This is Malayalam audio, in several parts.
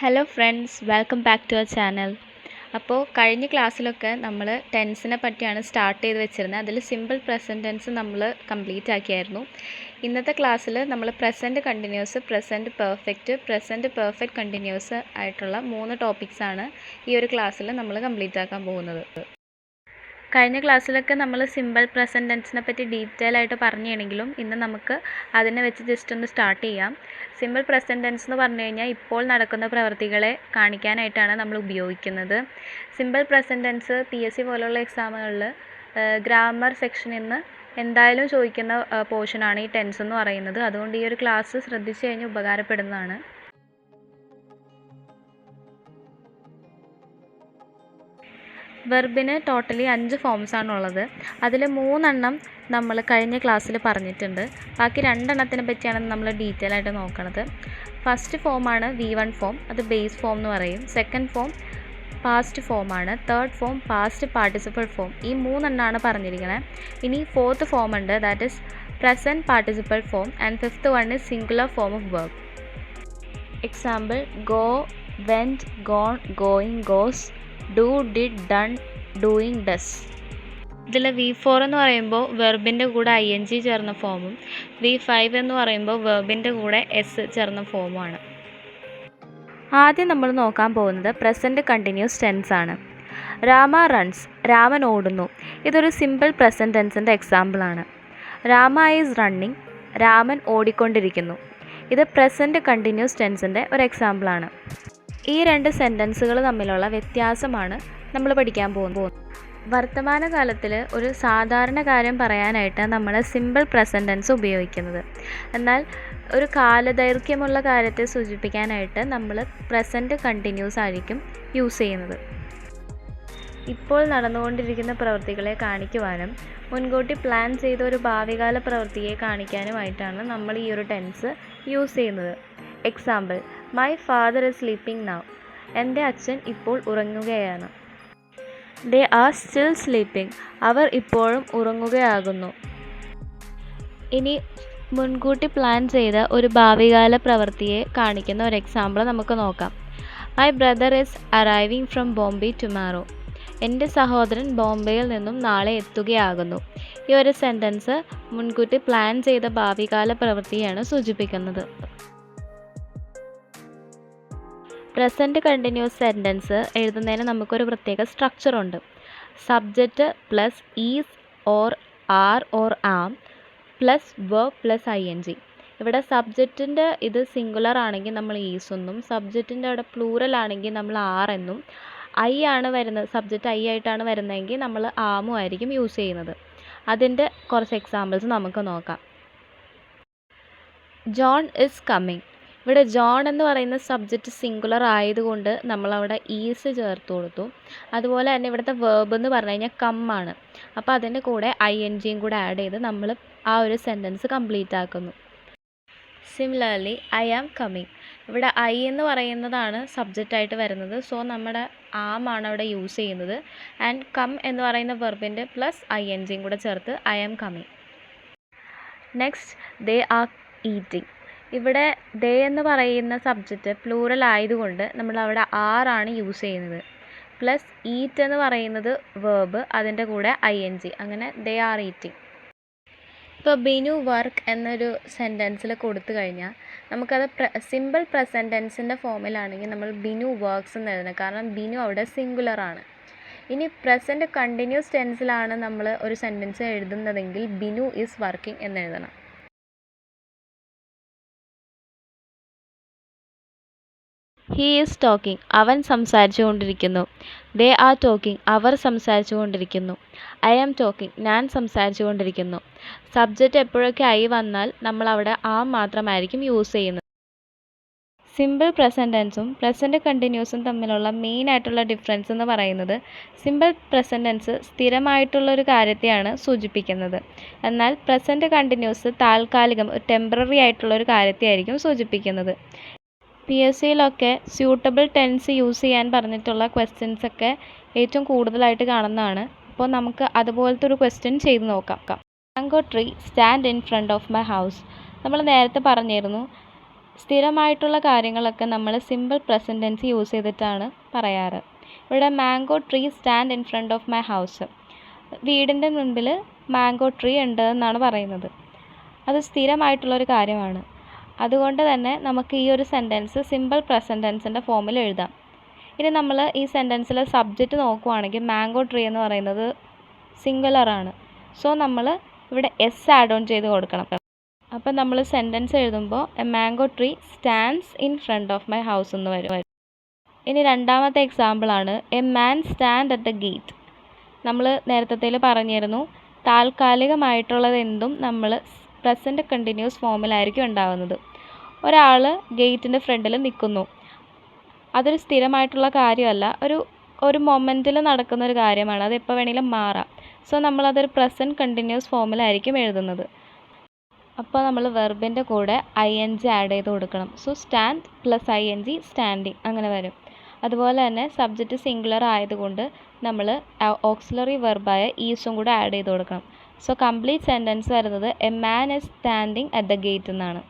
Hello friends welcome back to our channel അപ്പോൾ കഴിഞ്ഞ ക്ലാസ്സിലൊക്കെ നമ്മൾ ടെൻസിനെ പറ്റിയാണ് സ്റ്റാർട്ട് ചെയ്ത് വെച്ചിരുന്നത്. അതിൽ സിമ്പിൾ പ്രസന്റ് ടെൻസ് നമ്മൾ കംപ്ലീറ്റ് ആക്കിയായിരുന്നു. ഇന്നത്തെ ക്ലാസ്സിൽ നമ്മൾ present continuous present perfect present perfect continuous ആയിട്ടുള്ള മൂന്ന് ടോപ്പിക്സാണ് ഈ ഒരു ക്ലാസ്സിൽ നമ്മൾ കംപ്ലീറ്റ് ആക്കാൻ പോകുന്നത്. കഴിഞ്ഞ ക്ലാസ്സിലൊക്കെ നമ്മൾ സിമ്പിൾ പ്രസന്റ് ടെൻസിനെ പറ്റി ഡീറ്റെയിൽ ആയിട്ട് പറഞ്ഞാണെങ്കിലും ഇന്ന് നമുക്ക് അതിനെ വെച്ച് ജസ്റ്റ് ഒന്ന് സ്റ്റാർട്ട് ചെയ്യാം. സിമ്പിൾ പ്രസന്റ് ടെൻസ് എന്ന് പറഞ്ഞു കഴിഞ്ഞാൽ ഇപ്പോൾ നടക്കുന്ന പ്രവൃത്തികളെ കാണിക്കാനായിട്ടാണ് നമ്മൾ ഉപയോഗിക്കുന്നത്. Simple present tense P S C പോലുള്ള എക്സാമുകളിൽ ഗ്രാമർ സെക്ഷനിൽ നിന്ന് എന്തായാലും ചോദിക്കുന്ന പോർഷനാണ് ഈ ടെൻസ് എന്ന് പറയുന്നത്. അതുകൊണ്ട് ഈ ഒരു ക്ലാസ് ശ്രദ്ധിച്ചു കഴിഞ്ഞാൽ ഉപകാരപ്പെടുന്നതാണ്. വെർബിന് ടോട്ടലി അഞ്ച് ഫോംസാണുള്ളത് അതിൽ മൂന്നെണ്ണം നമ്മൾ കഴിഞ്ഞ ക്ലാസ്സിൽ പറഞ്ഞിട്ടുണ്ട്. ബാക്കി രണ്ടെണ്ണത്തിനെ പറ്റിയാണ് നമ്മൾ ഡീറ്റെയിൽ ആയിട്ട് നോക്കണത്. ഫസ്റ്റ് ഫോമാണ് വി വൺ ഫോം അത് ബേസ് ഫോം എന്ന് പറയും. സെക്കൻഡ് ഫോം പാസ്റ്റ് ഫോമാണ് third form past participle form ഈ മൂന്നെണ്ണമാണ് പറഞ്ഞിരിക്കുന്നത് ഇനി ഫോർത്ത് ഫോം ഉണ്ട്. That is present participle form and fifth one is singular form of verb example go went gone going goes do did done doing does ഇതിൽ വി ഫോർ എന്ന് പറയുമ്പോൾ വെർബിന്റെ കൂടെ ഐ എൻ ജി ചേർന്ന ഫോമും വി ഫൈവ് എന്ന് പറയുമ്പോൾ വെർബിന്റെ കൂടെ എസ് ചേർന്ന ഫോമുമാണ് ആദ്യം നമ്മൾ നോക്കാൻ പോകുന്നത് പ്രസന്റ് കണ്ടിന്യൂസ് ടെൻസ് ആണ്. രാമ റൺസ് രാമൻ ഓടുന്നു. ഇതൊരു സിമ്പിൾ പ്രസന്റ് ടെൻസിന്റെ എക്സാമ്പിളാണ് രാമ ഈസ് റണ്ണിങ് രാമൻ ഓടിക്കൊണ്ടിരിക്കുന്നു. ഇത് പ്രസന്റ് കണ്ടിന്യൂസ് ടെൻസിന്റെ ഒരു എക്സാമ്പിളാണ് ഈ രണ്ട് സെന്റൻസുകൾ തമ്മിലുള്ള വ്യത്യാസമാണ് നമ്മൾ പഠിക്കാൻ പോകുന്നത്. വർത്തമാനകാലത്തിൽ ഒരു സാധാരണ കാര്യം പറയാനായിട്ട് നമ്മൾ സിമ്പിൾ പ്രസന്റൻസ് ഉപയോഗിക്കുന്നത്. എന്നാൽ ഒരു കാലദൈർഘ്യമുള്ള കാര്യത്തെ സൂചിപ്പിക്കാനായിട്ട് നമ്മൾ പ്രസന്റ് കണ്ടിന്യൂസ് ആയിരിക്കും യൂസ് ചെയ്യുന്നത്. ഇപ്പോൾ നടന്നുകൊണ്ടിരിക്കുന്ന പ്രവൃത്തികളെ കാണിക്കുവാനും മുൻകൂട്ടി പ്ലാൻ ചെയ്ത ഒരു ഭാവികാല പ്രവൃത്തിയെ കാണിക്കാനുമായിട്ടാണ് നമ്മൾ ഈ ഒരു ടെൻസ് യൂസ് ചെയ്യുന്നത്. Example my father is sleeping now എന്റെ അച്ഛൻ ഇപ്പോൾ ഉറങ്ങുകയാണ്. ദേ ആർ സ്റ്റിൽ സ്ലീപ്പിംഗ് അവർ ഇപ്പോഴും ഉറങ്ങുകയാകുന്നു. ഇനി മുൻകൂട്ടി പ്ലാൻ ചെയ്ത ഒരു ഭാവികാല പ്രവൃത്തിയെ കാണിക്കുന്ന ഒരു എക്സാമ്പിൾ നമുക്ക് നോക്കാം. My brother is arriving from Bombay tomorrow എന്റെ സഹോദരൻ ബോംബെയിൽ നിന്നും നാളെ എത്തുകയാകുന്നു. ഈ ഒരു സെന്റൻസ് മുൻകൂട്ടി പ്ലാൻ ചെയ്ത ഭാവികാല പ്രവൃത്തിയാണ് സൂചിപ്പിക്കുന്നത്. പ്രസന്റ് കണ്ടിന്യൂസ് സെന്റൻസ് എഴുതുന്നതിന് നമുക്കൊരു പ്രത്യേക സ്ട്രക്ചറുണ്ട് subject plus is or are or am plus V plus I N G ഇവിടെ സബ്ജക്റ്റിന്റെ ഇത് സിംഗുലർ ആണെങ്കിൽ നമ്മൾ ഈസ് എന്നും സബ്ജക്റ്റിന്റെ അവിടെ പ്ലൂറൽ ആണെങ്കിൽ നമ്മൾ ആർ എന്നും ഐ ആണ് വരുന്നത് സബ്ജക്റ്റ് ഐ ആയിട്ടാണ് വരുന്നതെങ്കിൽ നമ്മൾ ആമും ആയിരിക്കും യൂസ് ചെയ്യുന്നത്. അതിന്റെ കുറച്ച് എക്സാമ്പിൾസ് നമുക്ക് നോക്കാം. ജോൺ ഇസ് കമ്മിങ് ഇവിടെ ജോൺ എന്ന് പറയുന്ന സബ്ജക്റ്റ് സിംഗുലർ ആയതുകൊണ്ട് നമ്മൾ അവിടെ ഈസ് ചേർത്ത് കൊടുത്തു. അതുപോലെ തന്നെ ഇവിടുത്തെ വേർബ് എന്ന് പറഞ്ഞു കഴിഞ്ഞാൽ കമ്മാണ് അപ്പോൾ അതിന്റെ കൂടെ ഐ എൻ ജിയും കൂടെ ആഡ് ചെയ്ത് നമ്മൾ ആ ഒരു സെന്റൻസ് കംപ്ലീറ്റ് ആക്കുന്നു. സിമിലർലി ഐ ആം കമ്മിങ് ഇവിടെ ഐ എന്ന് പറയുന്നതാണ് സബ്ജക്റ്റായിട്ട് വരുന്നത്. സോ നമ്മുടെ ആം ആണ് അവിടെ യൂസ് ചെയ്യുന്നത്. ആൻഡ് കം എന്ന് പറയുന്ന വെർബിന്റെ പ്ലസ് ഐ എൻ ജിയും കൂടെ ചേർത്ത് I am coming next they are eating ഇവിടെ ദേ എന്ന് പറയുന്ന സബ്ജക്റ്റ് പ്ലൂറൽ ആയതുകൊണ്ട് നമ്മൾ അവിടെ ആർ ആണ് യൂസ് ചെയ്യുന്നത്. പ്ലസ് ഈറ്റ് എന്ന് പറയുന്നത് വേർബ് അതിന്റെ കൂടെ ഐ എൻ ജി അങ്ങനെ ദേ ആർ ഈറ്റിംഗ് ഇപ്പോൾ ബിനു വർക്ക് എന്നൊരു സെന്റൻസിൽ കൊടുത്തു കഴിഞ്ഞാൽ നമുക്കത് പ്ര സിമ്പിൾ പ്രസന്റ് ടെൻസിന്റെ ഫോമിലാണെങ്കിൽ നമ്മൾ ബിനു വർക്ക്സ് എന്ന് എഴുതുന്നത്. കാരണം ബിനു അവിടെ സിംഗുലർ ആണ്. ഇനി പ്രസന്റ് കണ്ടിന്യൂസ് ടെൻസിലാണ് നമ്മൾ ഒരു സെന്റൻസ് എഴുതുന്നതെങ്കിൽ ബിനു ഈസ് വർക്കിംഗ് എന്ന് എഴുതണം. ഹീ ഈസ് ടോക്കിംഗ് അവൻ സംസാരിച്ചു കൊണ്ടിരിക്കുന്നു ദേ ആർ ടോക്കിംഗ് അവർ സംസാരിച്ചു കൊണ്ടിരിക്കുന്നു ഐ ആം ടോക്കിംഗ് ഞാൻ സംസാരിച്ചു കൊണ്ടിരിക്കുന്നു സബ്ജക്റ്റ് എപ്പോഴൊക്കെ ഐ വന്നാൽ നമ്മൾ അവിടെ ആ മാത്രമായിരിക്കും യൂസ് ചെയ്യുന്നത്. സിമ്പിൾ പ്രസന്റൻസും പ്രസന്റ് കണ്ടിന്യൂസും തമ്മിലുള്ള മെയിൻ ആയിട്ടുള്ള ഡിഫറൻസ് എന്ന് പറയുന്നത് സിമ്പിൾ പ്രസന്റൻസ് സ്ഥിരമായിട്ടുള്ള ഒരു കാര്യത്തെയാണ് സൂചിപ്പിക്കുന്നത്. എന്നാൽ പ്രസന്റ് കണ്ടിന്യൂസ് താൽക്കാലികം ഒരു ടെമ്പററി ആയിട്ടുള്ള ഒരു കാര്യത്തെയായിരിക്കും സൂചിപ്പിക്കുന്നത്. പി എസ് സിയിലൊക്കെ സ്യൂട്ടബിൾ ടെൻസ് യൂസ് ചെയ്യാൻ പറഞ്ഞിട്ടുള്ള ക്വസ്റ്റ്യൻസ് ഒക്കെ ഏറ്റവും കൂടുതലായിട്ട് കാണുന്നതാണ്. അപ്പോൾ നമുക്ക് അതുപോലത്തെ ഒരു ക്വസ്റ്റ്യൻ ചെയ്ത് നോക്കാം. Mango tree stand in front of my house നമ്മൾ നേരത്തെ പറഞ്ഞിരുന്നു സ്ഥിരമായിട്ടുള്ള കാര്യങ്ങളൊക്കെ നമ്മൾ സിമ്പിൾ പ്രസന്റൻസ് യൂസ് ചെയ്തിട്ടാണ് പറയാറ്. ഇവിടെ mango tree stand in front of my house വീടിന്റെ മുൻപിൽ മാംഗോ ട്രീ ഉണ്ട് എന്നാണ് പറയുന്നത്. അത് സ്ഥിരമായിട്ടുള്ളൊരു കാര്യമാണ്. അതുകൊണ്ട് തന്നെ നമുക്ക് ഈ ഒരു സെന്റൻസ് സിമ്പിൾ പ്രസന്റ് ടെൻസിന്റെ ഫോമിൽ എഴുതാം. ഇനി നമ്മൾ ഈ സെന്റൻസിലെ സബ്ജക്റ്റ് നോക്കുവാണെങ്കിൽ മാംഗോ ട്രീ എന്ന് പറയുന്നത് സിംഗുലറാണ് സോ നമ്മൾ ഇവിടെ എസ് ആഡ് ഓൺ ചെയ്ത് കൊടുക്കണം. അപ്പം നമ്മൾ സെന്റൻസ് എഴുതുമ്പോൾ a mango tree stands in front of my house എന്ന് വരും. ഇനി രണ്ടാമത്തെ എക്സാമ്പിളാണ് a man stand at the gate നമ്മൾ നേരത്തെ പറഞ്ഞിരുന്നു താൽക്കാലികമായിട്ടുള്ളത് എന്തും നമ്മൾ പ്രസന്റ് കണ്ടിന്യൂസ് ഫോമിലായിരിക്കും ഉണ്ടാകുന്നത് ഒരാൾ ഗേറ്റിന്റെ ഫ്രണ്ടിൽ നിൽക്കുന്നു. അതൊരു സ്ഥിരമായിട്ടുള്ള കാര്യമല്ല. ഒരു ഒരു മൊമെന്റിൽ നടക്കുന്ന ഒരു കാര്യമാണ്. അത് എപ്പോൾ വേണമെങ്കിലും മാറാം. സോ നമ്മളതൊരു പ്രസന്റ് കണ്ടിന്യൂസ് ഫോമിലായിരിക്കും എഴുതുന്നത്. അപ്പോൾ നമ്മൾ വെർബിന്റെ കൂടെ ഐ എൻ ജി ആഡ് ചെയ്ത് കൊടുക്കണം. So stand plus I N G standing അങ്ങനെ വരും. അതുപോലെ തന്നെ സബ്ജക്റ്റ് സിംഗുലർ ആയതുകൊണ്ട് നമ്മൾ ഓക്സിലറി വെർബായ ഈസും കൂടെ ആഡ് ചെയ്ത് കൊടുക്കണം. സോ കംപ്ലീറ്റ് സെന്റൻസ് വരുന്നത് a man is standing at the gate എന്നാണ്.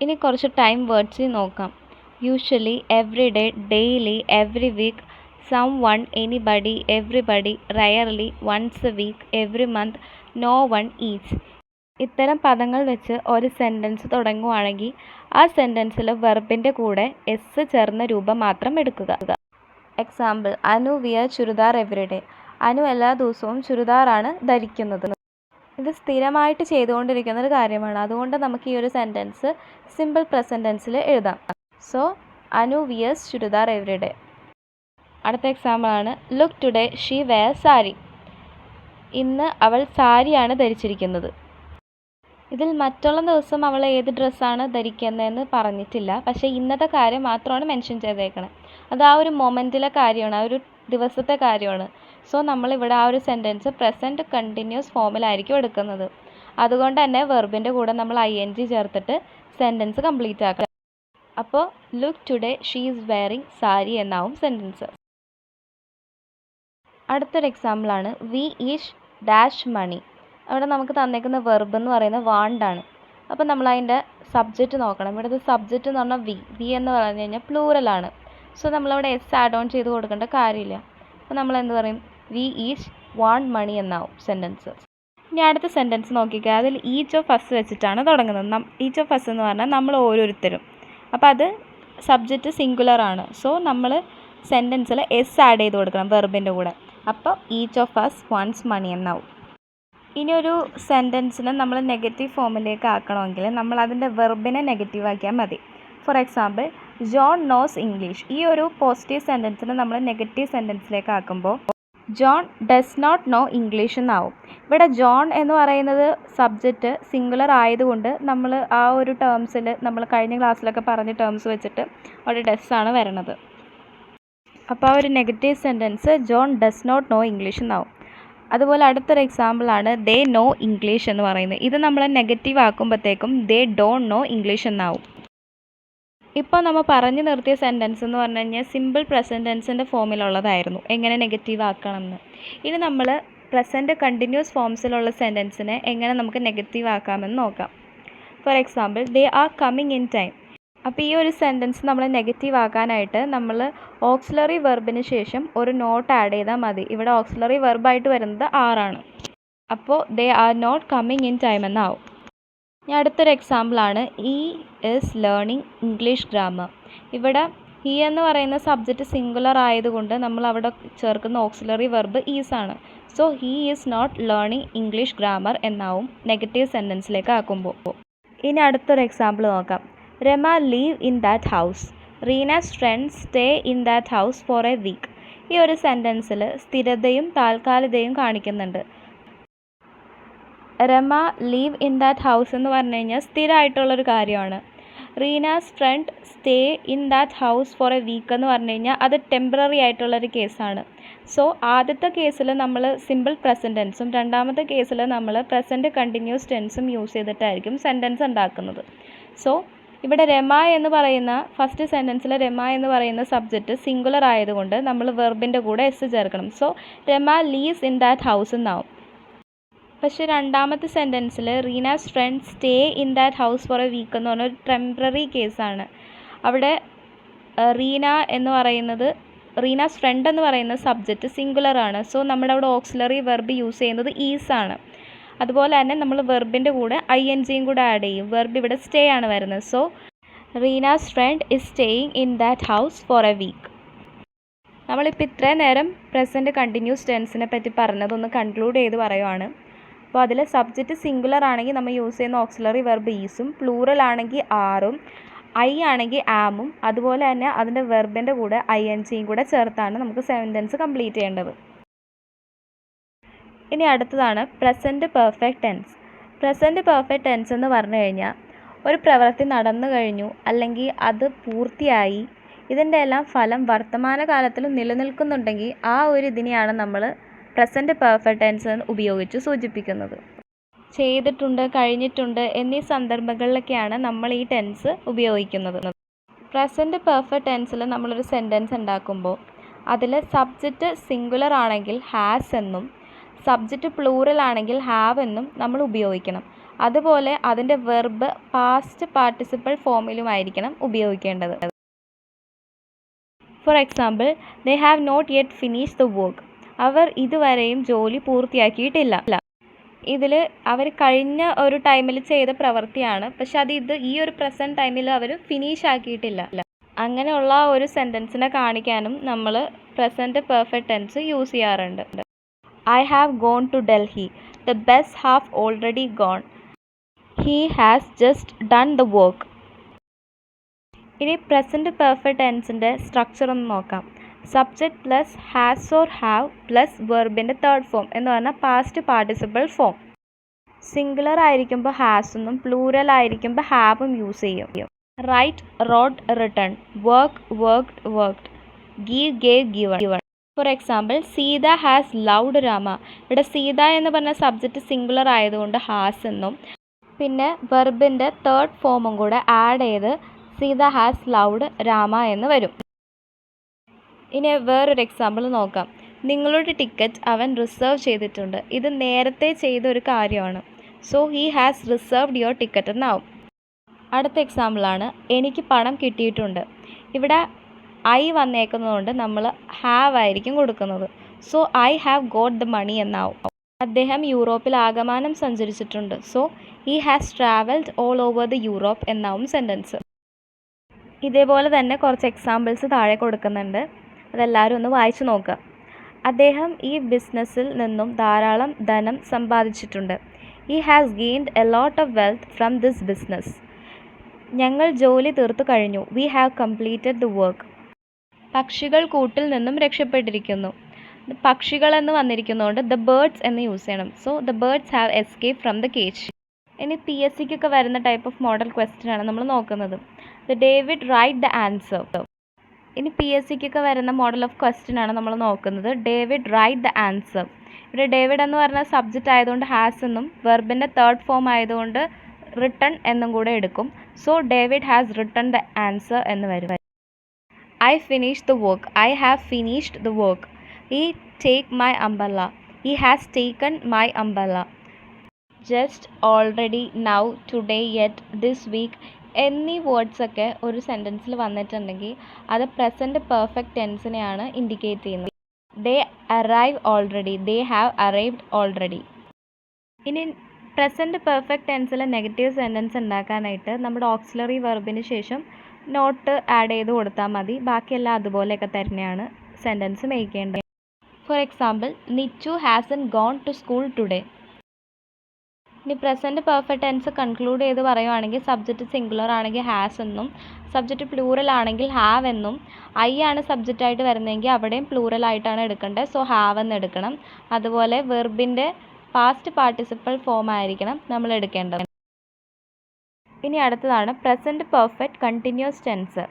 ഇനി കുറച്ച് ടൈം വേർഡ്സ് നോക്കാം. Usually every day daily every week someone anybody everybody rarely once a week every month no one each ഇത്തരം പദങ്ങൾ വെച്ച് ഒരു സെന്റൻസ് തുടങ്ങുവാണെങ്കിൽ ആ സെന്റൻസിൽ വെർബിന്റെ കൂടെ എസ് ചേർന്ന രൂപം മാത്രം എടുക്കുക. Example Anu wear churidar everyday Anu എല്ലാ ദിവസവും ചുരിദാറാണ് ധരിക്കുന്നത്. ഇത് സ്ഥിരമായിട്ട് ചെയ്തുകൊണ്ടിരിക്കുന്ന ഒരു കാര്യമാണ്. അതുകൊണ്ട് നമുക്ക് ഈ ഒരു സെന്റൻസ് സിമ്പിൾ പ്രസന്റ് ടെൻസിൽ എഴുതാം. So Anu wears churidar everyday അടുത്ത എക്സാമ്പിളാണ് look today she wear sari ഇന്ന് അവൾ സാരിയാണ് ധരിച്ചിരിക്കുന്നത്. ഇതിൽ മറ്റുള്ള ദിവസം അവൾ ഏത് ഡ്രസ്സാണ് ധരിക്കുന്നതെന്ന് പറഞ്ഞിട്ടില്ല. പക്ഷേ ഇന്നത്തെ കാര്യം മാത്രമാണ് മെൻഷൻ ചെയ്തേക്കണത് അത് ആ ഒരു മൊമെന്റിലെ കാര്യമാണ്. ആ ഒരു ദിവസത്തെ കാര്യമാണ്. സോ നമ്മളിവിടെ ആ ഒരു സെന്റൻസ് പ്രസന്റ് കണ്ടിന്യൂസ് ഫോമിലായിരിക്കും എടുക്കുന്നത്. അതുകൊണ്ട് തന്നെ വെർബിന്റെ കൂടെ നമ്മൾ ഐ എൻ ജി ചേർത്തിട്ട് സെന്റൻസ് കംപ്ലീറ്റ് ആക്കുക അപ്പോൾ look today she is wearing sari എന്നാവും സെന്റൻസ് അടുത്തൊരു എക്സാമ്പിളാണ് വി ഈഷ് ഡാഷ് മണി അവിടെ നമുക്ക് തന്നേക്കുന്ന വെർബ് എന്ന് പറയുന്നത് വാണ്ടാണ് അപ്പോൾ നമ്മൾ അതിന്റെ സബ്ജക്റ്റ് നോക്കണം. ഇവിടുത്തെ സബ്ജക്റ്റ് എന്ന് പറഞ്ഞാൽ വി വി എന്ന് പറഞ്ഞു കഴിഞ്ഞാൽ പ്ലൂറലാണ് സോ നമ്മളവിടെ എസ് ആഡ് ഓൺ ചെയ്ത് കൊടുക്കേണ്ട കാര്യമില്ല. അപ്പോൾ നമ്മൾ എന്ത് പറയും? വി ഈച്ച് വാണ്ട് മണി എന്നാവും സെന്റൻസ് ഇനി അടുത്ത സെന്റൻസ് നോക്കിക്കുക അതിൽ ഈച്ച് ഓഫ് ഫസ് വെച്ചിട്ടാണ് തുടങ്ങുന്നത്. ഈച്ച് ഓഫ് ഫസ് എന്ന് പറഞ്ഞാൽ നമ്മൾ ഓരോരുത്തരും. അപ്പോൾ അത് സബ്ജക്റ്റ് സിംഗുലർ ആണ്. സോ നമ്മൾ സെന്റൻസിൽ എസ് ആഡ് ചെയ്ത് കൊടുക്കണം വെർബിന്റെ കൂടെ. അപ്പോൾ each of us once money എന്നാവും. ഇനി ഒരു സെന്റൻസിനെ നമ്മൾ നെഗറ്റീവ് ഫോമിലേക്ക് ആക്കണമെങ്കിൽ നമ്മൾ അതിന്റെ വെർബിനെ നെഗറ്റീവ് ആക്കിയാൽ മതി. For example John knows English ഈ ഒരു പോസിറ്റീവ് സെന്റൻസിനെ നമ്മൾ നെഗറ്റീവ് സെന്റൻസിലേക്ക് ആക്കുമ്പോൾ John does not know English എന്നാവും. ഇവിടെ ജോൺ എന്ന് പറയുന്നത് സബ്ജക്റ്റ് സിംഗുലർ ആയതുകൊണ്ട് നമ്മൾ ആ ഒരു ടേംസിൽ നമ്മൾ കഴിഞ്ഞ ക്ലാസ്സിലൊക്കെ പറഞ്ഞ ടേംസ് വെച്ചിട്ട് അവിടെ ഡസ് ആണ് വരണത്. അപ്പോൾ ആ ഒരു negative sentence John does not know English എന്നാവും. അതുപോലെ അടുത്തൊരു എക്സാമ്പിളാണ് ദേ നോ ഇംഗ്ലീഷ് എന്ന് പറയുന്നത്. ഇത് നമ്മൾ നെഗറ്റീവ് ആക്കുമ്പോഴത്തേക്കും ദേ ഡോണ്ട് നോ ഇംഗ്ലീഷ് എന്നാവും. ഇപ്പോൾ നമ്മൾ പറഞ്ഞു നിർത്തിയ സെന്റൻസ് എന്ന് പറഞ്ഞു കഴിഞ്ഞാൽ സിമ്പിൾ പ്രസന്റ് ടെൻസിന്റെ ഫോമിലുള്ളതായിരുന്നു എങ്ങനെ നെഗറ്റീവ് ആക്കണം എന്ന് ഇനി നമ്മൾ പ്രസന്റ് കണ്ടിന്യൂസ് ഫോംസിലുള്ള സെന്റൻസിനെ എങ്ങനെ നമുക്ക് നെഗറ്റീവ് ആക്കാമെന്ന് നോക്കാം. For example they are coming in time അപ്പോൾ ഈ ഒരു സെന്റൻസ് നമ്മൾ നെഗറ്റീവ് ആക്കാനായിട്ട് നമ്മൾ ഓക്സിലറി വെർബിന് ശേഷം ഒരു നോട്ട് ആഡ് ചെയ്താൽ മതി. ഇവിടെ ഓക്സിലറി വെർബായിട്ട് വരുന്നത് ആറാണ് അപ്പോൾ they are not coming in time എന്നാവും. ഇനി അടുത്തൊരു എക്സാമ്പിളാണ് he is learning English grammar ഇവിടെ ഹി എന്ന് പറയുന്ന സബ്ജക്റ്റ് സിംഗുലർ ആയതുകൊണ്ട് നമ്മൾ അവിടെ ചേർക്കുന്ന ഓക്സിലറി വെർബ് ഈസ് ആണ്. So he is not learning English grammar എന്നാവും നെഗറ്റീവ് സെന്റൻസിലേക്ക് ആക്കുമ്പോൾ. ഇനി അടുത്തൊരു എക്സാമ്പിൾ നോക്കാം. Rama live in that house Reena's friends stay in that house for a week ഈ ഒരു സെന്റൻസിൽ സ്ഥിരതയും താൽക്കാലികതയും കാണിക്കുന്നുണ്ട്. Rama live in that house എന്ന് പറഞ്ഞു കഴിഞ്ഞാൽ സ്ഥിരമായിട്ടുള്ളൊരു കാര്യമാണ്. Reena's friend stay in that house for a week എന്ന് പറഞ്ഞു കഴിഞ്ഞാൽ അത് ടെമ്പററി ആയിട്ടുള്ളൊരു കേസാണ് സോ ആദ്യത്തെ കേസിൽ നമ്മൾ സിമ്പിൾ പ്രസന്റ് ടെൻസും രണ്ടാമത്തെ കേസിൽ നമ്മൾ പ്രസന്റ് കണ്ടിന്യൂസ് ടെൻസും യൂസ് ചെയ്തിട്ടായിരിക്കും സെന്റൻസ് ഉണ്ടാക്കുന്നത്. സോ ഇവിടെ രമ എന്ന് പറയുന്ന ഫസ്റ്റ് സെന്റൻസിൽ രമ എന്ന് പറയുന്ന സബ്ജക്റ്റ് സിംഗുലർ ആയതുകൊണ്ട് നമ്മൾ വെർബിന്റെ കൂടെ എസ് ചേർക്കണം. So Rama lives in that house എന്നാവും പക്ഷേ രണ്ടാമത്തെ സെന്റൻസിൽ Reena's friend stay in that house for a week എന്ന് പറഞ്ഞ ഒരു ടെമ്പററി കേസാണ് അവിടെ റീന എന്ന് പറയുന്നത് റീനാസ് ഫ്രണ്ട് എന്ന് പറയുന്ന സബ്ജക്റ്റ് സിംഗുലർ ആണ്. സോ നമ്മുടെ അവിടെ ഓക്സിലറി വെർബ് യൂസ് ചെയ്യുന്നത് ഈസ് ആണ്. അതുപോലെ തന്നെ നമ്മൾ വെർബിന്റെ കൂടെ ഐ എൻ ജിയും കൂടെ ആഡ് ചെയ്യും. വെർബ് ഇവിടെ സ്റ്റേ ആണ് വരുന്നത്. So Reena's friend is staying in that house for a week നമ്മളിപ്പോൾ ഇത്രയും നേരം പ്രസന്റ് കണ്ടിന്യൂസ് ടെൻസിനെ പറ്റി പറഞ്ഞതൊന്ന് കൺക്ലൂഡ് ചെയ്ത് പറയുവാണ്. അപ്പോൾ അതിൽ സബ്ജക്റ്റ് സിംഗുലർ ആണെങ്കിൽ നമ്മൾ യൂസ് ചെയ്യുന്ന ഓക്സിലറി വെർബ് ഈസും പ്ലൂറൽ ആണെങ്കിൽ ആറും ഐ ആണെങ്കിൽ ആമും അതുപോലെ തന്നെ അതിന്റെ വെർബിന്റെ കൂടെ ഐ എൻ ജിയും കൂടെ ചേർത്താണ് നമുക്ക് സെന്റൻസ് കംപ്ലീറ്റ് ചെയ്യേണ്ടത്. ഇനി അടുത്തതാണ് present perfect tense present perfect tense എന്ന് പറഞ്ഞു കഴിഞ്ഞാൽ ഒരു പ്രവൃത്തി നടന്നു കഴിഞ്ഞു അല്ലെങ്കിൽ അത് പൂർത്തിയായി ഇതിന്റെ എല്ലാം ഫലം വർത്തമാനകാലത്തിലും നിലനിൽക്കുന്നുണ്ടെങ്കിൽ ആ ഒരു ഇതിനെയാണ് നമ്മൾ പ്രസന്റ് പെർഫെക്റ്റ് ടെൻസ് ഉപയോഗിച്ച് സൂചിപ്പിക്കുന്നത്. ചെയ്തിട്ടുണ്ട് കഴിഞ്ഞിട്ടുണ്ട് എന്നീ സന്ദർഭങ്ങളിലൊക്കെയാണ് നമ്മൾ ഈ ടെൻസ് ഉപയോഗിക്കുന്നത്. പ്രസന്റ് പെർഫെക്റ്റ് ടെൻസിൽ നമ്മളൊരു സെന്റൻസ് ഉണ്ടാക്കുമ്പോൾ അതിൽ സബ്ജക്റ്റ് സിംഗുലർ ആണെങ്കിൽ ഹാസ് എന്നും സബ്ജക്റ്റ് പ്ലൂറൽ ആണെങ്കിൽ ഹാവ് എന്നും നമ്മൾ ഉപയോഗിക്കണം. അതുപോലെ അതിന്റെ വെർബ് പാസ്റ്റ് പാർട്ടിസിപ്പൾ ഫോമിലുമായിരിക്കണം ഉപയോഗിക്കേണ്ടത്. For example they have not yet finish the work അവർ ഇതുവരെയും ജോലി പൂർത്തിയാക്കിയിട്ടില്ല. ഇതിൽ അവർ കഴിഞ്ഞ ഒരു ടൈമിൽ ചെയ്ത പ്രവൃത്തിയാണ്. പക്ഷെ അത് ഇത് ഈ ഒരു പ്രസന്റ് ടൈമിൽ അവർ ഫിനിഷ് ആക്കിയിട്ടില്ല. അങ്ങനെയുള്ള ഒരു സെന്റൻസിനെ കാണിക്കാനും നമ്മൾ പ്രസന്റ് പെർഫെക്റ്റ് ടെൻസ് യൂസ് ചെയ്യാറുണ്ട്. I have gone to Delhi the best have already gone he has just done the work ഇനി പ്രസന്റ് പെർഫെക്റ്റ് ടെൻസിന്റെ സ്ട്രക്ചർ ഒന്ന് നോക്കാം. Subject plus has or have plus വെർബിന്റെ third form എന്ന് പറഞ്ഞാൽ പാസ്റ്റ് പാർട്ടിസിപ്പിൾ ഫോം സിംഗുലർ ആയിരിക്കുമ്പോൾ ഹാസെന്നും പ്ലൂരൽ ആയിരിക്കുമ്പോൾ ഹാവും യൂസ് ചെയ്യും. Write rode written work worked worked give gave given given for example Sita has loved Rama ഇവിടെ സീത എന്ന് പറഞ്ഞ സബ്ജക്റ്റ് സിംഗുലർ ആയതുകൊണ്ട് ഹാസ് എന്നും. പിന്നെ വെർബിന്റെ തേർഡ് ഫോമും കൂടെ ആഡ് ചെയ്ത് സീത ഹാസ് ലൗഡ് രാമ എന്ന് വരും. ഇനി വേറൊരു എക്സാമ്പിൾ നോക്കാം. നിങ്ങളുടെ ടിക്കറ്റ് അവൻ റിസർവ് ചെയ്തിട്ടുണ്ട്. ഇത് നേരത്തെ ചെയ്ത ഒരു കാര്യമാണ്. So he has reserved your ticket എന്നാവും അടുത്ത എക്സാമ്പിളാണ് എനിക്ക് പണം കിട്ടിയിട്ടുണ്ട്. ഇവിടെ ഐ വന്നേക്കുന്നതുകൊണ്ട് നമ്മൾ ഹാവ് ആയിരിക്കും കൊടുക്കുന്നത്. So I have got the money എന്നാവും അദ്ദേഹം യൂറോപ്പിൽ ആകമാനം സഞ്ചരിച്ചിട്ടുണ്ട്. So he has travelled all over the Europe എന്നാവും സെന്റൻസ് ഇതേപോലെ തന്നെ കുറച്ച് എക്സാമ്പിൾസ് താഴെ കൊടുക്കുന്നുണ്ട്. അതെല്ലാവരും ഒന്ന് വായിച്ചു നോക്കുക അദ്ദേഹം ഈ ബിസിനസ്സിൽ നിന്നും ധാരാളം ധനം സമ്പാദിച്ചിട്ടുണ്ട്. He has gained a lot of wealth from this business ഞങ്ങൾ ജോലി തീർത്തു കഴിഞ്ഞു. We have completed the work പക്ഷികൾ കൂട്ടിൽ നിന്നും രക്ഷപ്പെട്ടിരിക്കുന്നു. പക്ഷികൾ എന്ന് വന്നിരിക്കുന്നതുകൊണ്ട് ദ ബേർഡ്സ് എന്ന് യൂസ് ചെയ്യണം. So the birds have escape from the cage ഇനി പി എസ് സിക്കൊക്കെ വരുന്ന ടൈപ്പ് ഓഫ് മോഡൽ ക്വസ്റ്റ്യൻ ആണ് നമ്മൾ നോക്കുന്നത്. The David write the answer ഇനി പി എസ് സിക്കൊക്കെ വരുന്ന മോഡൽ ഓഫ് ക്വസ്റ്റ്യൻ ആണ് നമ്മൾ നോക്കുന്നത്. ഡേവിഡ് റൈറ്റ് ദ ആൻസർ ഇവിടെ ഡേവിഡ് എന്ന് പറഞ്ഞ സബ്ജക്റ്റ് ആയതുകൊണ്ട് ഹാസ് എന്നും വെർബിന്റെ തേർഡ് ഫോം ആയതുകൊണ്ട് റിട്ടൺ എന്നും കൂടെ എടുക്കും. So David has written the answer എന്ന് വരും. I finish the work I have finished the work he take my umbrella he has taken my umbrella just already now today yet this week എന്നീ വേർഡ്സൊക്കെ ഒരു സെന്റൻസിൽ വന്നിട്ടുണ്ടെങ്കിൽ അത് പ്രസന്റ് പെർഫെക്റ്റ് ടെൻസിനെയാണ് ഇൻഡിക്കേറ്റ് ചെയ്യുന്നത്. They arrive already they have arrived already ഇനി പ്രസന്റ് പെർഫെക്റ്റ് ടെൻസിൽ നെഗറ്റീവ് സെന്റൻസ് ഉണ്ടാക്കാനായിട്ട് നമ്മുടെ ഓക്സിലറി വെർബിന് ശേഷം നോട്ട് ആഡ് ചെയ്ത് കൊടുത്താൽ മതി. ബാക്കിയെല്ലാം അതുപോലെയൊക്കെ തന്നെയാണ് സെന്റൻസ് മേക്ക് ചെയ്യേണ്ടത്. For example Nichu has gone to school today ഇനി പ്രസന്റ് പെർഫെക്റ്റ് ടെൻസ് കൺക്ലൂഡ് ചെയ്ത് പറയുവാണെങ്കിൽ സബ്ജക്റ്റ് സിംഗുലർ ആണെങ്കിൽ ഹാസ് എന്നും സബ്ജക്റ്റ് പ്ലൂറൽ ആണെങ്കിൽ ഹാവ് എന്നും ഐ ആണ് സബ്ജക്റ്റായിട്ട് വരുന്നതെങ്കിൽ അവിടെയും പ്ലൂറൽ ആയിട്ടാണ് എടുക്കേണ്ടത് സോ ഹാവ് എന്ന് എടുക്കണം. അതുപോലെ വെർബിന്റെ പാസ്റ്റ് പാർട്ടിസിപ്പൽ ഫോം ആയിരിക്കണം നമ്മൾ എടുക്കേണ്ടത്. ഇനി അടുത്തതാണ് പ്രസന്റ് പെർഫെക്റ്റ് കണ്ടിന്യൂസ് ടെൻസ്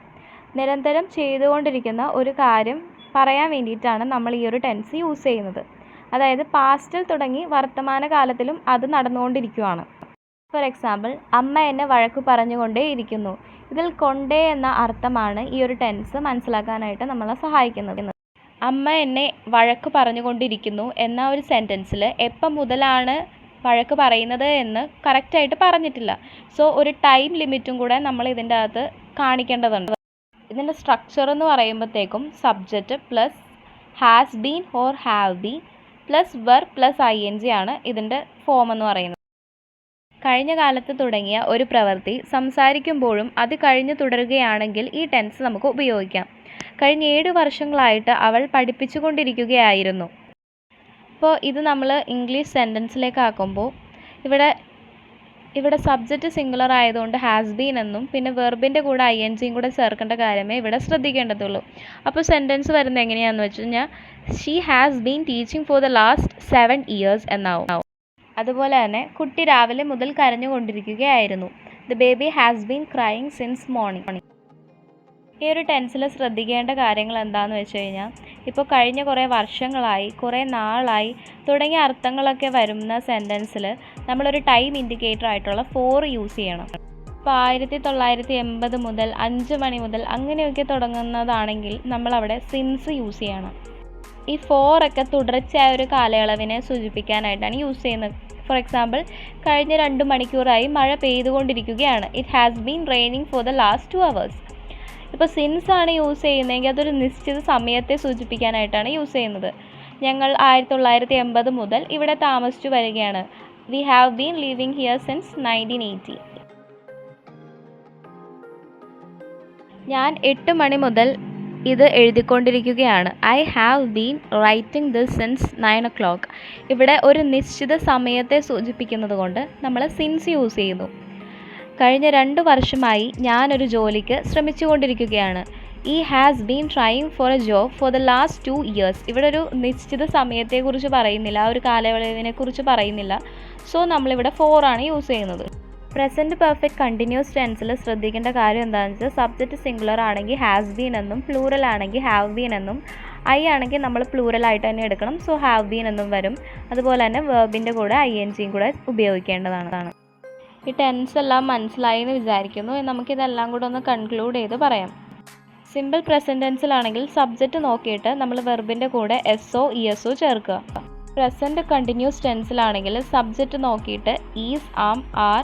നിരന്തരം ചെയ്തുകൊണ്ടിരിക്കുന്ന ഒരു കാര്യം പറയാൻ വേണ്ടിയിട്ടാണ് നമ്മൾ ഈ ഒരു ടെൻസ് യൂസ് ചെയ്യുന്നത്. അതായത് പാസ്റ്റിൽ തുടങ്ങി വർത്തമാനകാലത്തിലും അത് നടന്നുകൊണ്ടിരിക്കുകയാണ് ഫോർ എക്സാമ്പിൾ അമ്മ എന്നെ വഴക്ക് പറഞ്ഞുകൊണ്ടേ ഇരിക്കുന്നു. ഇതിൽ കൊണ്ടേ എന്ന അർത്ഥമാണ് ഈ ഒരു ടെൻസ് മനസ്സിലാക്കാനായിട്ട് നമ്മളെ സഹായിക്കുന്നത്. അമ്മ എന്നെ വഴക്ക് പറഞ്ഞുകൊണ്ടിരിക്കുന്നു എന്ന ഒരു സെന്റൻസിൽ എപ്പം മുതലാണ് വഴക്ക് പറയുന്നത് എന്ന് കറക്റ്റായിട്ട് പറഞ്ഞിട്ടില്ല. സോ ഒരു ടൈം ലിമിറ്റും കൂടെ നമ്മൾ ഇതിന്റെ അകത്ത് കാണിക്കേണ്ടതുണ്ട്. ഇതിന്റെ സ്ട്രക്ചർ എന്ന് പറയുമ്പോഴത്തേക്കും subject plus has been or have been plus verb plus I N G ആണ് ഇതിന്റെ ഫോം എന്ന് പറയുന്നത്. കഴിഞ്ഞ കാലത്ത് തുടങ്ങിയ ഒരു പ്രവൃത്തി സംസാരിക്കുമ്പോഴും അത് കഴിഞ്ഞ് തുടരുകയാണെങ്കിൽ ഈ ടെൻസ് നമുക്ക് ഉപയോഗിക്കാം. കഴിഞ്ഞ ഏഴ് വർഷങ്ങളായിട്ട് അവൾ പഠിപ്പിച്ചുകൊണ്ടിരിക്കുകയായിരുന്നു. അപ്പോൾ ഇത് നമ്മൾ ഇംഗ്ലീഷ് സെന്റൻസിലേക്ക് ആക്കുമ്പോൾ ഇവിടെ ഇവിടെ സബ്ജക്റ്റ് സിംഗുലർ ആയതുകൊണ്ട് ഹാസ് ബീൻ എന്നും പിന്നെ വെർബിന്റെ കൂടെ ഐ എൻ ജിയും കൂടെ ചേർക്കേണ്ട കാര്യമേ ഇവിടെ ശ്രദ്ധിക്കേണ്ടതുള്ളൂ. അപ്പോൾ സെന്റൻസ് വരുന്നത് എങ്ങനെയാണെന്ന് വെച്ച് കഴിഞ്ഞാൽ she has been teaching for the last seven years എന്നാവും. അതുപോലെ തന്നെ കുട്ടി രാവിലെ മുതൽ കരഞ്ഞുകൊണ്ടിരിക്കുകയായിരുന്നു. The baby has been crying since morning ഈ ഒരു ടെൻസിൽ ശ്രദ്ധിക്കേണ്ട കാര്യങ്ങൾ എന്താണെന്ന് വെച്ച് കഴിഞ്ഞാൽ ഇപ്പോൾ കഴിഞ്ഞ കുറേ വർഷങ്ങളായി കുറേ നാളായി തുടങ്ങിയ അർത്ഥങ്ങളൊക്കെ വരുന്ന സെന്റൻസിൽ നമ്മളൊരു ടൈം ഇൻഡിക്കേറ്റർ ആയിട്ടുള്ള ഫോർ യൂസ് ചെയ്യണം. ഇപ്പോൾ ആയിരത്തി തൊള്ളായിരത്തി എൺപത് മുതൽ അഞ്ച് മണി മുതൽ അങ്ങനെയൊക്കെ തുടങ്ങുന്നതാണെങ്കിൽ നമ്മളവിടെ സിൻസ് യൂസ് ചെയ്യണം. ഈ ഫോറൊക്കെ തുടർച്ചയായ ഒരു കാലയളവിനെ സൂചിപ്പിക്കാനായിട്ടാണ് യൂസ് ചെയ്യുന്നത്. ഫോർ എക്സാമ്പിൾ കഴിഞ്ഞ രണ്ട് മണിക്കൂറായി മഴ പെയ്തുകൊണ്ടിരിക്കുകയാണ്. It has been raining for the last two hours ഇപ്പോൾ സിൻസ് ആണ് യൂസ് ചെയ്യുന്നതെങ്കിൽ അതൊരു നിശ്ചിത സമയത്തെ സൂചിപ്പിക്കാനായിട്ടാണ് യൂസ് ചെയ്യുന്നത്. ഞങ്ങൾ ആയിരത്തി തൊള്ളായിരത്തി എൺപത് മുതൽ ഇവിടെ താമസിച്ചു വരികയാണ്. We have been living here since nineteen eighty ഞാൻ എട്ട് മണി മുതൽ ഇത് എഴുതിക്കൊണ്ടിരിക്കുകയാണ്. I have been writing this since nine o'clock ഇവിടെ ഒരു നിശ്ചിത സമയത്തെ സൂചിപ്പിക്കുന്നത് കൊണ്ട് നമ്മൾ സിൻസ് യൂസ് ചെയ്യുന്നു. കഴിഞ്ഞ രണ്ട് വർഷമായി ഞാനൊരു ജോലിക്ക് ശ്രമിച്ചുകൊണ്ടിരിക്കുകയാണ്. He has been trying for a job for the last two years ഇവിടെ ഒരു നിശ്ചിത സമയത്തെക്കുറിച്ച് പറയുന്നില്ല. ആ ഒരു കാലയളവിനെക്കുറിച്ച് പറയുന്നില്ല. സോ നമ്മളിവിടെ ഫോർ ആണ് യൂസ് ചെയ്യുന്നത്. പ്രസന്റ് പെർഫെക്റ്റ് കണ്ടിന്യൂസ് ടെൻസിൽ ശ്രദ്ധിക്കേണ്ട കാര്യം എന്താണെന്ന് വെച്ചാൽ സബ്ജക്റ്റ് സിംഗുലർ ആണെങ്കിൽ ഹാസ് ബീൻ എന്നും പ്ലൂറൽ ആണെങ്കിൽ ഹാവ് ബീൻ എന്നും ഐ ആണെങ്കിൽ നമ്മൾ പ്ലൂറൽ ആയിട്ട് തന്നെ എടുക്കണം. സോ ഹാവ് ബീൻ എന്നും വരും. അതുപോലെ തന്നെ വേർബിന്റെ കൂടെ ഐ എൻ ജിയും കൂടെ ഉപയോഗിക്കേണ്ടതാണ്. ഈ ടെൻസ് എല്ലാം മനസ്സിലായി എന്ന് വിചാരിക്കുന്നു. നമുക്കിതെല്ലാം കൂടെ ഒന്ന് കൺക്ലൂഡ് ചെയ്ത് പറയാം. സിമ്പിൾ പ്രസന്റൻസിലാണെങ്കിൽ സബ്ജക്റ്റ് നോക്കിയിട്ട് നമ്മൾ വെർബിന്റെ കൂടെ S or E S or ചേർക്കുക. പ്രസന്റ് കണ്ടിന്യൂസ് ടെൻസിലാണെങ്കിൽ സബ്ജക്റ്റ് നോക്കിയിട്ട് ഈസ് ആം ആർ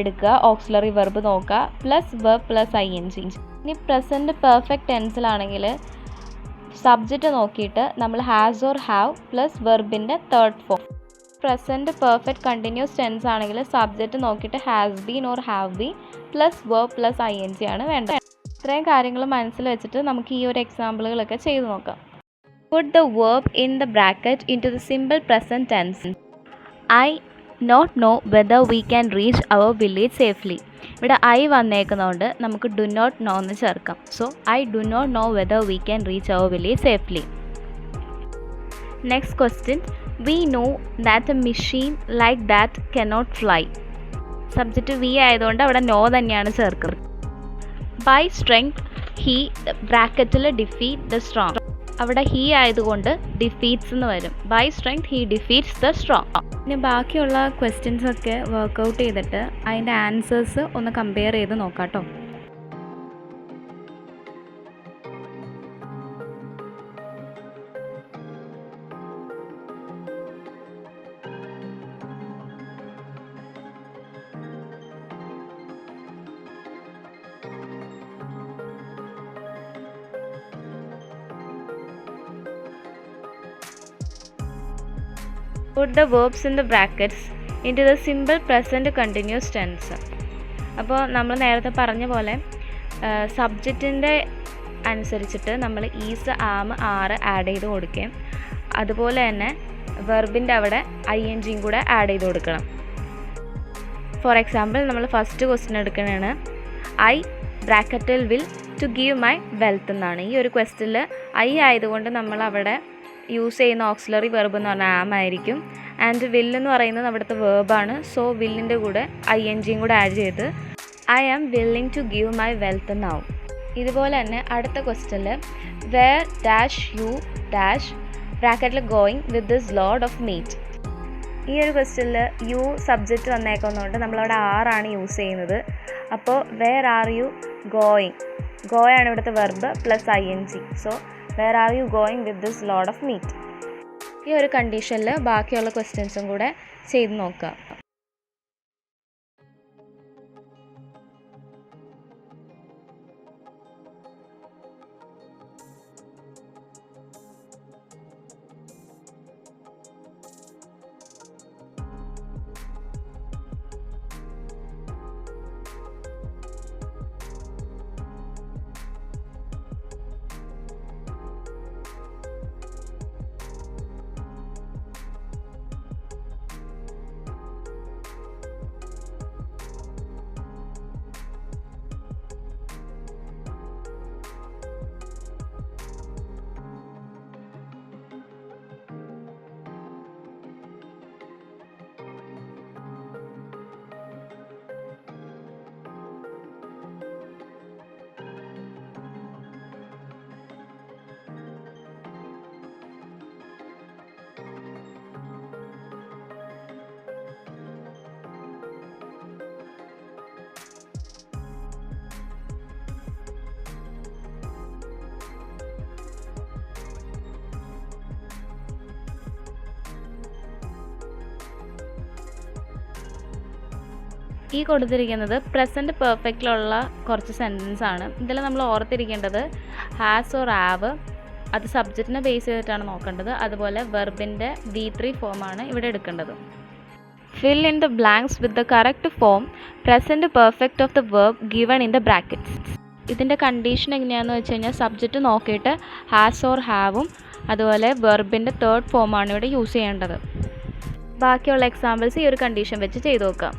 എടുക്കുക. ഓക്സിലറി വെർബ് നോക്കുക. Plus verb plus I N G ഇനി പ്രസന്റ് പെർഫെക്റ്റ് ടെൻസിലാണെങ്കിൽ സബ്ജക്റ്റ് നോക്കിയിട്ട് നമ്മൾ has or have plus വെർബിന്റെ third form. Present perfect continuous tense ആണെങ്കിൽ സബ്ജക്റ്റ് നോക്കിയിട്ട് has been or have been plus verb plus I N G ആണ് വേണ്ടത്. ഇത്രയും കാര്യങ്ങൾ മനസ്സിൽ വെച്ചിട്ട് നമുക്ക് ഈ ഒരു എക്സാമ്പിളുകളൊക്കെ ചെയ്തു നോക്കാം. Put the verb in the bracket into the simple present tense I not know whether we can reach our village safely ഇവിടെ ഐ വന്നേക്കുന്നതുകൊണ്ട് നമുക്ക് ഡു നോട്ട് നോ എന്ന് ചേർക്കാം. So I do not know whether we can reach our village safely next question we know that a machine like that cannot fly subject we ആയതുകൊണ്ട് അവിടെ നോ തന്നെയാണ് ചേർക്കുന്നത്. ബൈ സ്ട്രെങ്ത് ഹീ ബ്രാക്കറ്റിൽ ഡിഫീറ്റ് ദ സ്ട്രോങ് അവിടെ ഹീ ആയതുകൊണ്ട് ഡിഫീറ്റ്സ് എന്ന് വരും. By strength he defeats the strong പിന്നെ ബാക്കിയുള്ള ക്വസ്റ്റ്യൻസ് ഒക്കെ വർക്കൗട്ട് ചെയ്തിട്ട് അതിന്റെ ആൻസേഴ്സ് ഒന്ന് കമ്പയർ ചെയ്ത് നോക്കാം കേട്ടോ put the in the brackets brackets into the simple present continuous tense. അപ്പോൾ നമ്മൾ നേരത്തെ പറഞ്ഞ പോലെ സബ്ജക്റ്റിന്റെ അനുസരിച്ചിട്ട് നമ്മൾ ഈസ് ആം ആറ് ആഡ് ചെയ്ത് കൊടുക്കുകയും അതുപോലെ തന്നെ വെർബിന്റെ അവിടെ ഐ എൻ ജിയും കൂടെ ആഡ് ചെയ്ത് കൊടുക്കണം. ഫോർ എക്സാമ്പിൾ നമ്മൾ ഫസ്റ്റ് ക്വസ്റ്റ്യൻ എടുക്കുന്നതാണ് ഐ ബ്രാക്കറ്റിൽ will to give my wealth എന്നാണ്. ഈ ഒരു ക്വസ്റ്റിൽ ഐ ആയതുകൊണ്ട് നമ്മൾ അവിടെ യൂസ് ചെയ്യുന്ന ഓക്സിലറി വെർബ് എന്ന് പറഞ്ഞാൽ ആം ആയിരിക്കും. ആൻഡ് വില്ലെന്ന് പറയുന്നത് അവിടുത്തെ വേർബാണ് സോ വില്ലിന്റെ കൂടെ ഐ എൻ ജിയും കൂടെ ആഡ് ചെയ്ത് I am willing to give my wealth എന്നാവും ഇതുപോലെ തന്നെ അടുത്ത ക്വസ്റ്റനിൽ വേർ ഡാഷ് യു ഡാഷ് ബ്രാക്കറ്റിൽ going with this load of meat ഈ ഒരു ക്വസ്റ്റനിൽ യു സബ്ജക്റ്റ് വന്നേക്കുന്നതുകൊണ്ട് നമ്മളവിടെ ആറാണ് യൂസ് ചെയ്യുന്നത്. അപ്പോൾ വേർ ആർ യു ഗോയിങ് ഗോയാണ് ഇവിടുത്തെ verb plus I N G so where are you going with this load of meat ഈ ഒരു കണ്ടീഷനിൽ ബാക്കിയുള്ള ക്വസ്റ്റ്യൻസും കൂടെ ചെയ്ത് നോക്കുക ഈ കൊടുത്തിരിക്കുന്നത് പ്രസന്റ് പെർഫെക്റ്റിലുള്ള കുറച്ച് സെന്റൻസ് ആണ്. ഇതിൽ നമ്മൾ ഓർത്തിരിക്കേണ്ടത് ഹാസ് ഓർ ആവ് അത് സബ്ജക്റ്റിനെ ബേസ് ചെയ്തിട്ടാണ് നോക്കേണ്ടത്. അതുപോലെ വെർബിന്റെ വി ത്രീ ഫോമാണ് ഇവിടെ എടുക്കേണ്ടത്. Fill in the blanks with the correct form present perfect of the verb given in the brackets ഇതിന്റെ കണ്ടീഷൻ എങ്ങനെയാണെന്ന് വെച്ച് കഴിഞ്ഞാൽ സബ്ജക്റ്റ് നോക്കിയിട്ട് ഹാസ് ഓർ ഹാവും അതുപോലെ വെർബിന്റെ തേർഡ് ഫോമാണ് ഇവിടെ യൂസ് ചെയ്യേണ്ടത്. ബാക്കിയുള്ള എക്സാമ്പിൾസ് ഈ ഒരു കണ്ടീഷൻ വെച്ച് ചെയ്തു നോക്കാം.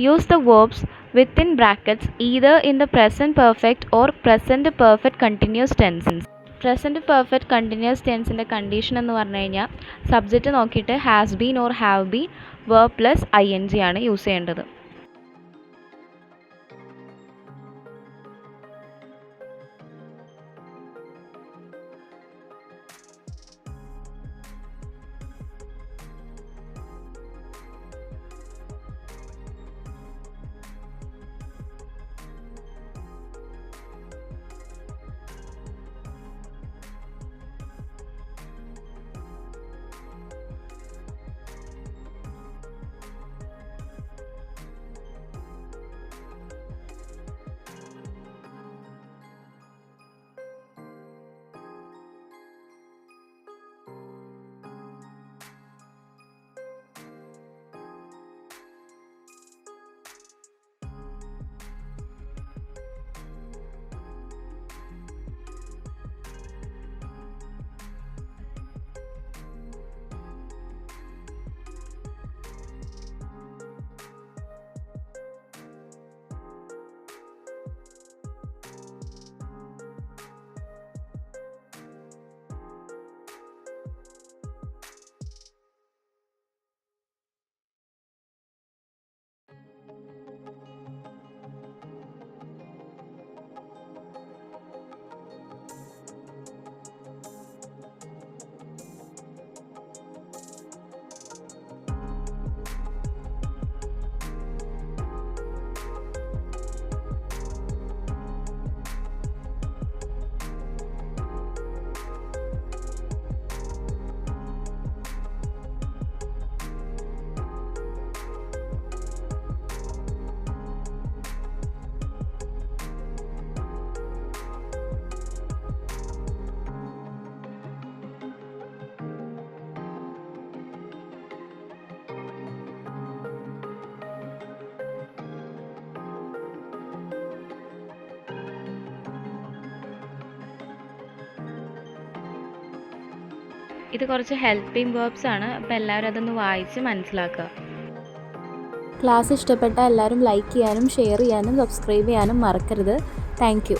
Use the verbs within brackets either in the present perfect or present perfect continuous tense. Present perfect continuous ടെൻസിന്റെ condition എന്ന് പറഞ്ഞു കഴിഞ്ഞാൽ സബ്ജക്റ്റ് നോക്കിയിട്ട് has been or have been verb plus I N G ആണ് യൂസ് ചെയ്യേണ്ടത് ഇത് കുറച്ച് ഹെൽപ്പിംഗ് വേർബ്സ് ആണ്. അപ്പോൾ എല്ലാവരും അതൊന്ന് വായിച്ച് മനസ്സിലാക്കുക. ക്ലാസ് ഇഷ്ടപ്പെട്ട എല്ലാവരും ലൈക്ക് ചെയ്യാനും ഷെയർ ചെയ്യാനും സബ്സ്ക്രൈബ് ചെയ്യാനും മറക്കരുത്. താങ്ക്